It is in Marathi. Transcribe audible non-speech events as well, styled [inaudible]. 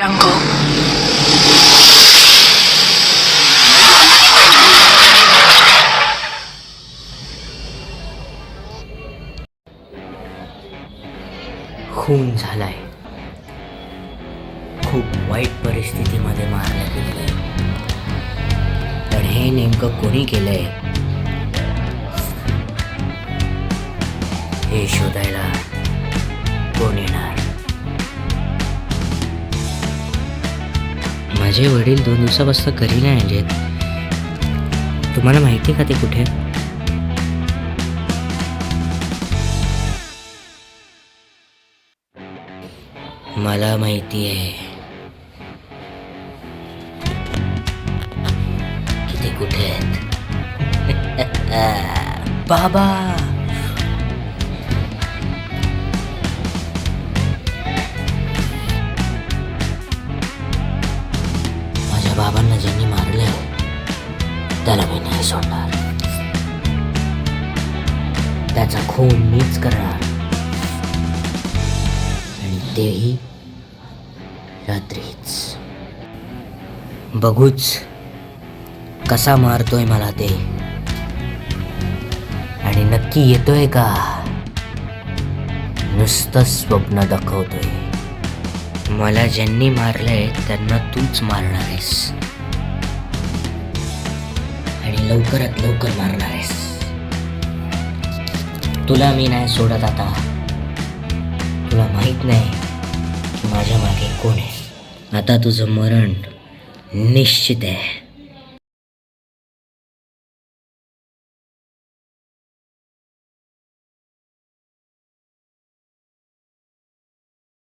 खून झालाय. खूप वाईट परिस्थितीमध्ये मारलं गेलेलं पण हे नेमकं कोणी केलंय? हे शोधायला कोण येणार? माझे वडील दोन दिवसापासून घरी नाही आलेत तुम्हाला माहिती का ते कुठे? मला माहिती आहे. की ते कुठे आहेत? [laughs] बाबा! माझ्या बाबांना त्याला मी नाही सोडणार. त्याचा खून मीच करणार. आणि तेही रात्रीच. बघूच कसा मारतोय मला ते. आणि नक्की येतोय का? नुसतं स्वप्न दाखवतोय. मला ज्यांनी मारलंय त्यांना तूच मारणार आहेस. लवकरात लवकर मारणार आहेस. तुला मी नाही सोडत आता. तुला माहीत नाही की माझ्या मागे कोण आहे. आता तुझं मरण निश्चित आहे.